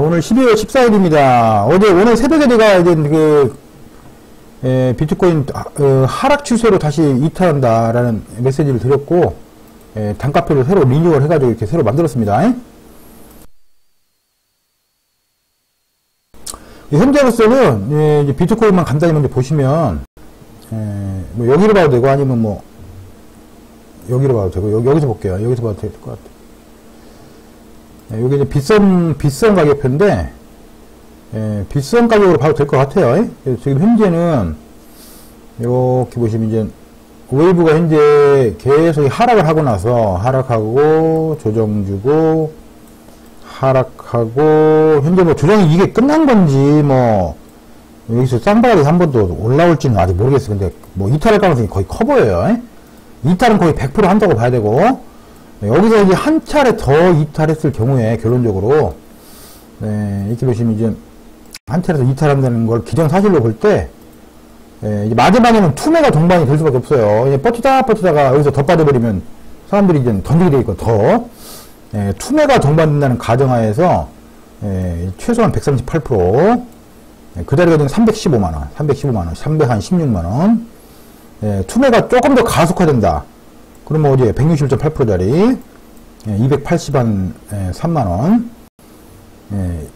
오늘 12월 14일입니다. 어제 오늘 새벽에 내가 이제 그 에, 비트코인 어, 하락 추세로 다시 이탈한다라는 메시지를 드렸고 에, 단가표를 새로 리뉴얼 해가지고 이렇게 새로 만들었습니다. 현재로서는 예, 비트코인만 간단히 먼저 보시면 에, 뭐 여기로 봐도 되고 아니면 뭐 여기로 봐도 되고 여기, 여기서 볼게요. 여기서 봐도 될 것 같아요. 예, 여기 이제 비싼, 비싼 가격표인데, 예, 비싼 가격으로 봐도 될 것 같아요. 지금 현재는, 이렇게 보시면 이제, 웨이브가 현재 계속 하락을 하고 나서, 하락하고, 조정 주고, 하락하고, 현재 뭐 조정이 이게 끝난 건지, 뭐, 여기서 쌍바닥이 한번 더 올라올지는 아직 모르겠어요. 근데, 뭐, 이탈할 가능성이 거의 커 보여요. 이탈은 거의 100% 한다고 봐야 되고, 네, 여기서 이제 한 차례 더 이탈했을 경우에 결론적으로 네, 보시면 이제 한 차례 더 이탈한다는 걸 기정사실로 볼때 네, 마지막에는 투매가 동반이 될 수밖에 없어요. 이제 버티다 버티다가 여기서 더 빠져버리면 사람들이 이제 던지게 되니까 더 네, 투매가 동반된다는 가정하에서 네, 최소한 138%, 네, 그 자리가 지금 315만원, 315만원, 316만원, 네, 투매가 조금 더 가속화된다. 그러면 어디에 161.8%짜리 280한 3만원 예,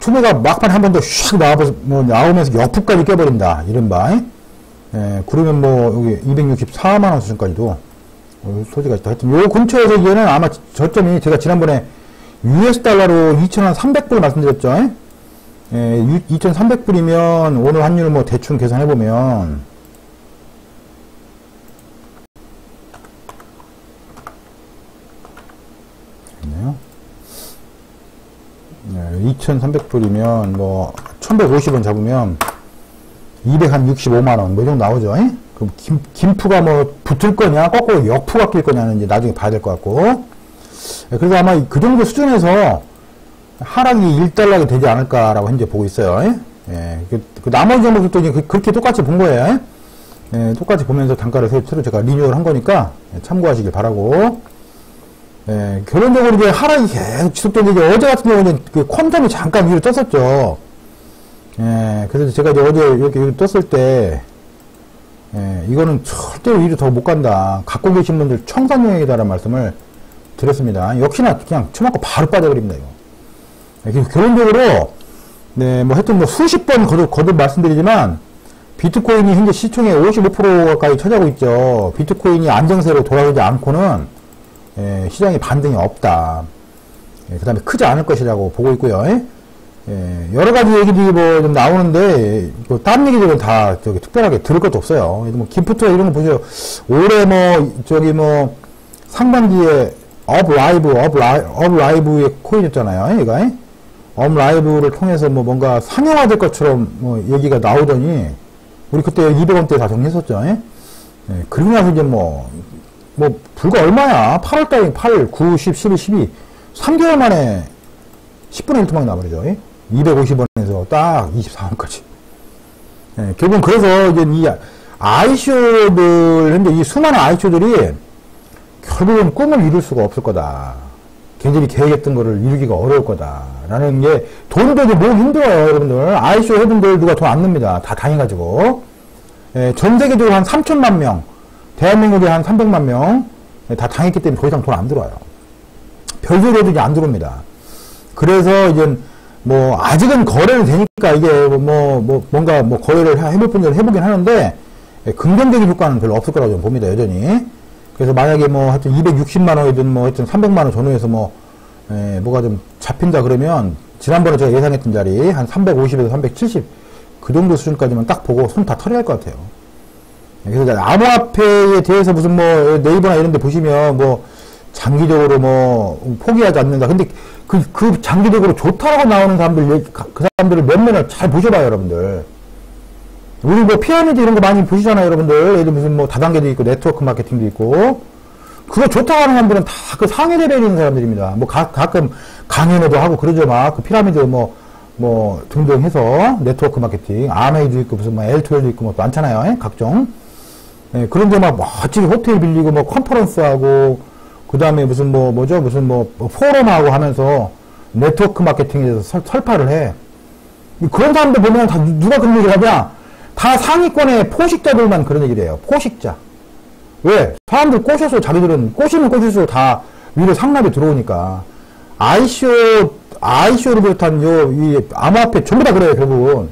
투매가 막판 한 번 더 슉 나오면서 옆프까지 깨버린다. 이른바. 예, 그러면 뭐, 여기 264만원 수준까지도 어, 소지가 있다. 하여튼 요 근처에서 이제는 아마 저점이 제가 지난번에 US 달러로 2,300불 말씀드렸죠. 예, 2,300불이면 오늘 환율 뭐 대충 계산해보면 네, 2,300불이면 뭐 1,150원 잡으면 265만원 뭐 정도 나오죠. 에? 그럼 김, 김프가 뭐 붙을 거냐 거꾸로 역프가 낄 거냐는 이제 나중에 봐야 될 것 같고 네, 그래서 아마 그 정도 수준에서 하락이 1달러가 되지 않을까라고 현재 보고 있어요. 예, 그, 그 나머지 종목도 이제 그, 렇게 똑같이 본 거예요. 예, 똑같이 보면서 단가를 새로 제가 리뉴얼 한 거니까 참고하시길 바라고 예, 결론적으로 이제 하락이 계속 지속되는데 어제 같은 경우는 그 퀀텀이 잠깐 위로 떴었죠. 예, 그래서 제가 이제 어제 이렇게 위로 떴을 때, 예, 이거는 절대로 위로 더 못 간다. 갖고 계신 분들 청산용액이다라는 말씀을 드렸습니다. 역시나 그냥 처맞고 바로 빠져버립니다, 이거. 예, 결론적으로, 네, 뭐 하여튼 뭐 수십 번 거듭, 거듭 말씀드리지만, 비트코인이 현재 시총의 55% 가까이 차지하고 있죠. 비트코인이 안정세로 돌아가지 않고는 예, 시장에 반등이 없다. 예, 그 다음에 크지 않을 것이라고 보고 있고요. 예, 여러 가지 얘기들이 뭐 좀 나오는데, 뭐 다른 얘기들은 다 저기 특별하게 들을 것도 없어요. 뭐 기프트 이런 거 보세요. 올해 뭐, 저기 뭐, 상반기에 업 라이브, 업, 라이, 업 라이브의 코인이었잖아요. 얘가. 업 라이브를 통해서 뭐 뭔가 상용화될 것처럼 뭐 얘기가 나오더니, 우리 그때 200원대 다 정리했었죠. 예? 그리고 나서 이제 뭐, 뭐 불과 얼마야? 8월 달에 8, 9, 10, 11, 12 3개월 만에 10분의 1 토막 나버리죠. 250원에서 딱 24원까지. 예, 결국은 그래서 이제 이 아이쇼들 현재 이 수많은 아이쇼들이 결국은 꿈을 이룰 수가 없을 거다. 걔들이 계획했던 거를 이루기가 어려울 거다 라는 게 돈도 이제 모으기 힘들어요 여러분들. 아이쇼 회분들 누가 돈 안 냅니다. 다 당해가지고. 예, 전 세계적으로 한 3천만 명 대한민국에 한 300만 명 다 당했기 때문에 더 이상 돈 안 들어와요. 별소리 해도 이제 안 들어옵니다. 그래서 이제 뭐 아직은 거래는 되니까 이게 뭐, 뭐 뭔가 뭐 거래를 해볼 분들은 해보긴 하는데 긍정적인 효과는 별로 없을 거라고 봅니다 여전히. 그래서 만약에 뭐 하여튼 260만 원이든 뭐 하여튼 300만 원 전후에서 뭐 에, 뭐가 좀 잡힌다 그러면 지난번에 제가 예상했던 자리 한 350에서 370 그 정도 수준까지만 딱 보고 손 다 털어야 할 것 같아요. 그래서 암호화폐에 대해서 무슨 뭐 네이버나 이런 데 보시면 뭐 장기적으로 뭐 포기하지 않는다. 근데 그, 그 장기적으로 좋다라고 나오는 사람들, 그 사람들을 몇 면을 잘 보셔봐요, 여러분들. 우리 뭐 피라미드 이런 거 많이 보시잖아요, 여러분들. 예를 무슨 뭐 다단계도 있고, 네트워크 마케팅도 있고. 그거 좋다고 하는 사람들은 다 그 상위 레벨에 있는 사람들입니다. 뭐 가, 가끔 강연회도 하고 그러죠, 막. 그 피라미드 뭐, 뭐 등등 해서 네트워크 마케팅, 아메이도 있고, 무슨 뭐 L12도 있고, 뭐 많잖아요, 각종. 예, 그런데 막 멋지게 호텔 빌리고 뭐 컨퍼런스 하고 그 다음에 무슨 뭐 뭐죠 무슨 뭐, 뭐 포럼하고 하면서 네트워크 마케팅에 대해서 설, 설파를 해. 그런 사람들 보면 다 누가 그런 얘기를 하냐? 다 상위권의 포식자들만 그런 얘기를 해요. 포식자. 왜? 사람들 꼬셔서 자기들은 꼬시면 꼬실수록 다 위로 상납이 들어오니까. 아이쇼, 아이쇼를 비롯한 요, 이 암호화폐 전부 다 그래요, 결국은.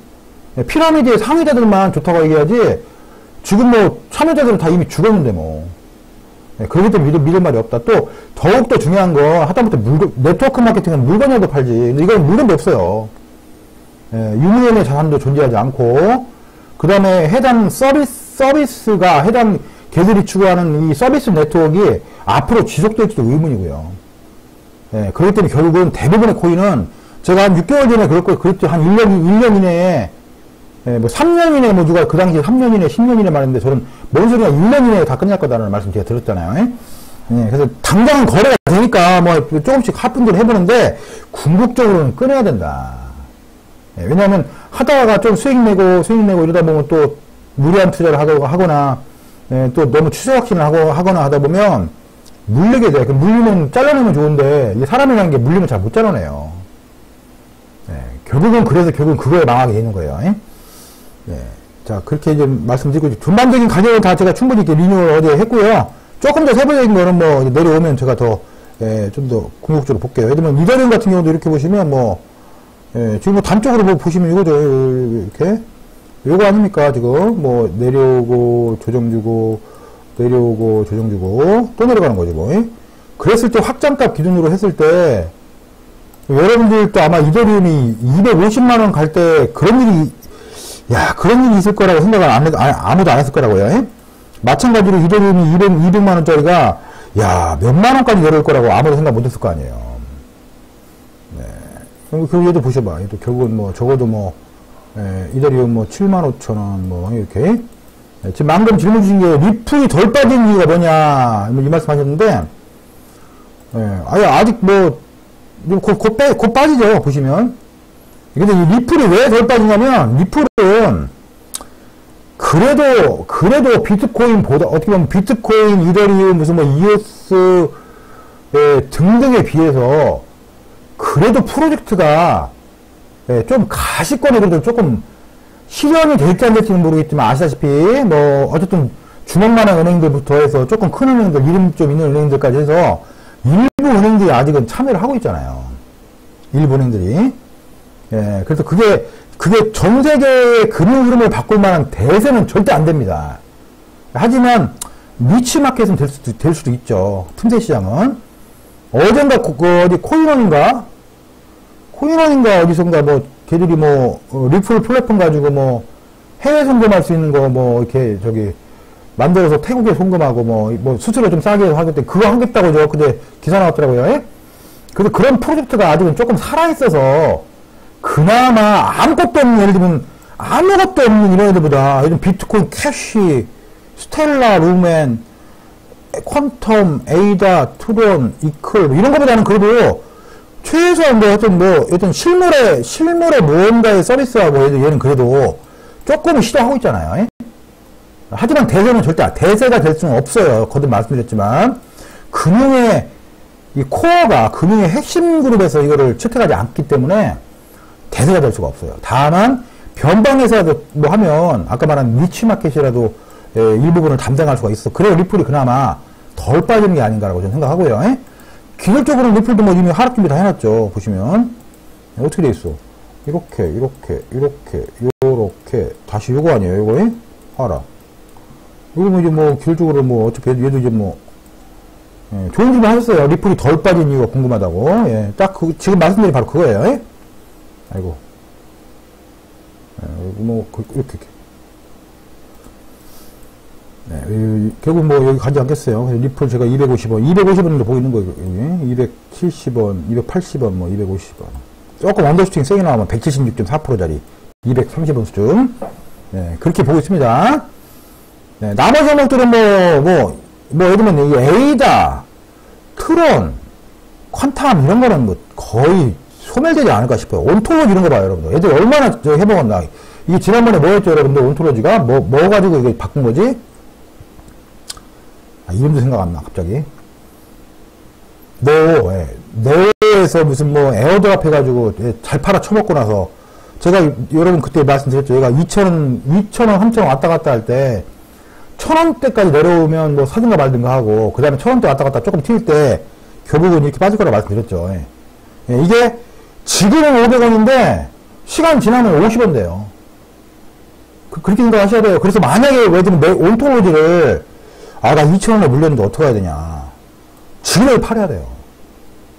피라미드의 상위자들만 좋다고 얘기하지, 지금 뭐, 참여자들은 다 이미 죽었는데 뭐. 네, 그렇기 때문에 믿을, 믿을 말이 없다. 또, 더욱더 중요한 건, 하다못해 물건, 네트워크 마케팅은 물건이라도 팔지. 근데 이건 물건도 없어요. 예, 유무형의 자산도 존재하지 않고, 그 다음에 해당 서비스, 서비스가 해당 걔들이 추구하는 이 서비스 네트워크가 앞으로 지속될지도 의문이고요. 예, 그렇기 때문에 결국은 대부분의 코인은 제가 한 6개월 전에 거 그랬죠. 한 1년, 1년 이내에 예, 뭐 3년 이내에 뭐 누가 그 당시에 3년 이내, 10년 이내 말했는데 저는 뭔 소리야 1년 이내에 다 끝날 거다라는 말씀 제가 들었잖아요. 예? 예, 그래서 당장은 거래가 되니까 뭐 조금씩 하품들 해보는데 궁극적으로는 끊어야 된다. 예, 왜냐하면 하다가 좀 수익 내고 수익 내고 이러다 보면 또 무리한 투자를 하거나 예, 또 너무 추세 확신을 하고 하거나 하다 보면 물리게 돼. 그 물리면 잘라내면 좋은데 이 사람이라는 게 물리면 잘 못 잘라내요. 예, 결국은 그래서 결국은 그거에 망하게 되는 거예요. 예? 예. 자 그렇게 이제 말씀드리고 전반적인 가격은 다 제가 충분히 이렇게 리뉴얼 어제 했고요. 조금 더 세부적인 거는 뭐 내려오면 제가 더 예, 좀 더 궁극적으로 볼게요. 예를 들면 이더리움 같은 경우도 이렇게 보시면 뭐 예, 지금 뭐 단적으로 뭐 보시면 이거죠. 이렇게 요거 아닙니까 지금 뭐 내려오고 조정 주고 내려오고 조정 주고 또 내려가는 거죠 뭐 그랬을 때 확장값 기준으로 했을 때 여러분들도 아마 이더리움이 250만원 갈 때 그런 일이 야 그런 일이 있을 거라고 생각을 안, 아무도 안 했을 거라고요 마찬가지로 이더리움이 200, 200만 원짜리가 야 몇만 원까지 내려올 거라고 아무도 생각 못 했을 거 아니에요 네. 그 얘도 보셔봐 얘도 결국은 뭐 적어도 뭐 예, 이더리움 뭐 7만 5천 원, 뭐, 이렇게. 예, 지금 방금 질문 주신 게 리플이 덜 빠진 이유가 뭐냐, 이 말씀 하셨는데, 예, 아니, 아직 뭐, 곧 빠지죠, 보시면. 근데 이 리플이 왜 덜 빠지냐면, 리플은, 그래도, 그래도 비트코인보다, 어떻게 보면 비트코인, 이더리움, 무슨 뭐, 이오스, 예, 등등에 비해서, 그래도 프로젝트가 예, 좀 가시권에 그래도 조금 실현이 될지 안 될지는 모르겠지만 아시다시피 뭐 어쨌든 주먹만한 은행들부터 해서 조금 큰 은행들 이름 좀 있는 은행들까지 해서 일부 은행들이 아직은 참여를 하고 있잖아요. 일부 은행들이. 예, 그래서 그게 그게 전 세계의 금융 흐름을 바꿀 만한 대세는 절대 안 됩니다. 하지만 니치 마켓은 될 수도, 될 수도 있죠. 틈새 시장은. 어젠가 그 어디 코인원인가 코인원인가 어디선가 뭐 걔들이 뭐 어, 리플 플랫폼 가지고 뭐 해외 송금할 수 있는 거 뭐 이렇게 저기 만들어서 태국에 송금하고 뭐, 뭐 수수료 좀 싸게 하겠대 그거 하겠다고 저 근데 기사 나왔더라고요. 예? 그래서 그런 프로젝트가 아직은 조금 살아있어서 그나마 아무것도 없는 예를 들면 아무것도 없는 이런 애들보다 요즘 비트코인 캐시 스텔라 루멘 퀀텀 에이다 트론 이클 이런 것보다는 그래도 최소한 뭐 하여튼 뭐 어떤 실물의 실물의 무언가의 서비스하고 얘는 그래도 조금 시도하고 있잖아요. 예? 하지만 대세는 절대 대세가 될 수는 없어요. 거듭 말씀드렸지만 금융의 이 코어가 금융의 핵심 그룹에서 이거를 채택하지 않기 때문에 대세가 될 수가 없어요. 다만 변방에서라도 뭐 하면 아까 말한 니치 마켓이라도 예, 일부분을 담당할 수가 있어. 그래야 리플이 그나마 덜 빠지는 게 아닌가라고 저는 생각하고요. 예? 기술적으로는 리플도 뭐 이미 하락 준비 다 해놨죠. 보시면. 어떻게 돼 있어? 이렇게, 이렇게, 이렇게, 요렇게. 다시 요거 아니에요, 요거? 하락. 여기 뭐 이제 뭐 기술적으로 뭐 어차피 얘도 이제 뭐 예, 좋은 질문 하셨어요. 리플이 덜 빠진 이유가 궁금하다고. 예, 딱 그, 지금 말씀드린 바로 그거예요. 예? 아이고. 예, 뭐, 그, 이렇게, 이렇게. 네, 결국 뭐 여기 가지 않겠어요. 리플 제가 250원, 250원도 보이는 거예요. 여기. 270원, 280원, 뭐 250원. 조금 언더슈팅 세게 나오면 176.4%짜리 230원 수준. 네, 그렇게 보고 있습니다. 네, 나머지 종목들은 뭐, 뭐, 뭐, 예를 들면, 이 에이다, 트론, 퀀텀, 이런 거는 뭐, 거의 소멸되지 않을까 싶어요. 온토로지 이런 거 봐요, 여러분들. 애들 얼마나 해먹었나. 이게 지난번에 뭐였죠, 여러분들? 온토로지가? 뭐, 뭐 가지고 이게 바꾼 거지? 아, 이름도 생각 안 나, 갑자기. 네오, 예. 네오의 에베이에서 무슨 뭐 에어드랍 해가지고 예, 잘 팔아 쳐먹고 나서 제가 여러분 그때 말씀드렸죠. 얘가 2,000원, 2,000원, 3,000원 왔다 갔다 할 때, 1,000원대까지 내려오면 뭐 사든가 말든가 하고, 그 다음에 1,000원대 왔다 갔다 조금 튈 때, 결국은 이렇게 빠질 거라 말씀드렸죠. 예. 예, 이게 지금은 500원인데, 시간 지나면 50원 돼요. 그, 렇게 생각하셔야 돼요. 그래서 만약에 예를 들면 내 온토로지를, 아, 나 2,000원에 물렸는데 어떻게 해야 되냐. 지금에 팔아야 돼요.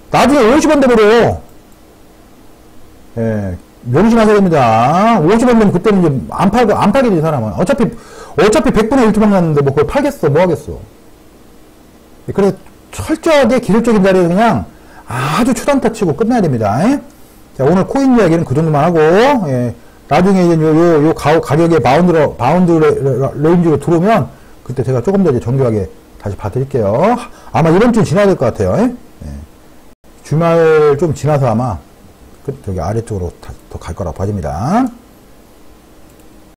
나중에 50원 돼버려요. 예, 명심하셔야 됩니다. 50원 되면 그때는 이제 안 팔, 안 팔게 돼, 사람은. 어차피, 어차피 100분의 1 도망 갔는데 뭐 그걸 팔겠어, 뭐 하겠어. 예, 그래서 철저하게 기술적인 자리에 그냥 아주 초단타 치고 끝내야 됩니다. 예? 자, 오늘 코인 이야기는 그 정도만 하고, 예, 나중에 이제 요, 요, 요 가, 가격에 바운드로, 바운드 레- 레인지로 들어오면 그때 제가 조금 더 이제 정교하게 다시 봐드릴게요. 아마 이번 주 지나야 될 것 같아요. 예? 예. 주말 좀 지나서 아마 그 저기 아래쪽으로 더 갈 거라고 봐집니다.